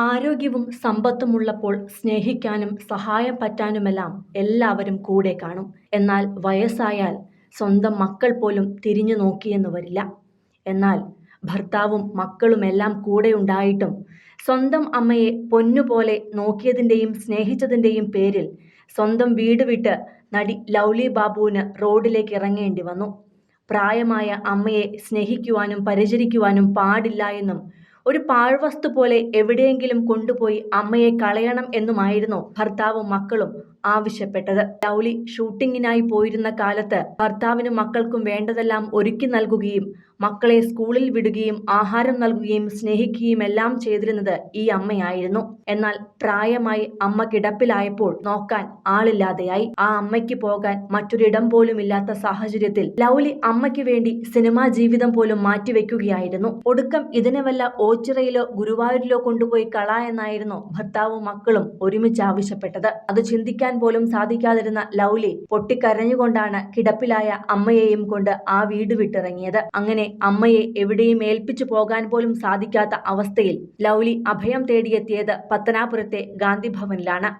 ആരോഗ്യവും സമ്പത്തുമുള്ളപ്പോൾ സ്നേഹിക്കാനും സഹായം പറ്റാനുമെല്ലാം എല്ലാവരും കൂടെ കാണും. എന്നാൽ വയസ്സായാൽ സ്വന്തം മക്കൾ പോലും തിരിഞ്ഞു നോക്കിയെന്ന് വരില്ല. എന്നാൽ ഭർത്താവും മക്കളുമെല്ലാം കൂടെ ഉണ്ടായിട്ടും സ്വന്തം അമ്മയെ പൊന്നുപോലെ നോക്കിയതിന്റെയും സ്നേഹിച്ചതിന്റെയും പേരിൽ സ്വന്തം വീട് വിട്ട് നടി ലൗലി ബാബുവിന് റോഡിലേക്ക് ഇറങ്ങേണ്ടി വന്നു. പ്രായമായ അമ്മയെ സ്നേഹിക്കുവാനും പരിചരിക്കുവാനും പാടില്ല എന്നും ഒരു പാഴ്വസ്തു പോലെ എവിടെയെങ്കിലും കൊണ്ടുപോയി അമ്മയെ കളയണം എന്നുമായിരുന്നു ഭർത്താവും മക്കളും. ആവശ്യപ്പെട്ടത്. ലൗലി ഷൂട്ടിങ്ങിനായി പോയിരുന്ന കാലത്ത് ഭർത്താവിനും മക്കൾക്കും വേണ്ടതെല്ലാം ഒരുക്കി നൽകുകയും മക്കളെ സ്കൂളിൽ വിടുകയും ആഹാരം നൽകുകയും സ്നേഹിക്കുകയും എല്ലാം ചെയ്തിരുന്നത് ഈ അമ്മയായിരുന്നു. എന്നാൽ പ്രായമായി അമ്മ കിടപ്പിലായപ്പോൾ നോക്കാൻ ആളില്ലാതെയായി. ആ അമ്മയ്ക്ക് പോകാൻ മറ്റൊരിടം പോലും ഇല്ലാത്ത സാഹചര്യത്തിൽ ലൗലി അമ്മയ്ക്ക് വേണ്ടി സിനിമാ ജീവിതം പോലും മാറ്റിവെക്കുകയായിരുന്നു. ഒടുക്കം ഇതിനെ വല്ല ഓച്ചിറയിലോ ഗുരുവായൂരിലോ കൊണ്ടുപോയി കള എന്നായിരുന്നു ഭർത്താവും മക്കളും ഒരുമിച്ച് ആവശ്യപ്പെട്ടത്. അത് ചിന്തിക്കാൻ പോലും സാധിക്കാതിരുന്ന ലൗലി പൊട്ടിക്കരഞ്ഞുകൊണ്ടാണ് കിടപ്പിലായ അമ്മയെയും കൊണ്ട് ആ വീട് വിട്ടിറങ്ങിയത്. അങ്ങനെ അമ്മയെ എവിടെയും ഏൽപ്പിച്ചു പോകാൻ പോലും സാധിക്കാത്ത അവസ്ഥയിൽ ലൗലി അഭയം തേടിയെത്തിയത് പത്തനാപുരത്തെ ഗാന്ധി ഭവനിലാണ്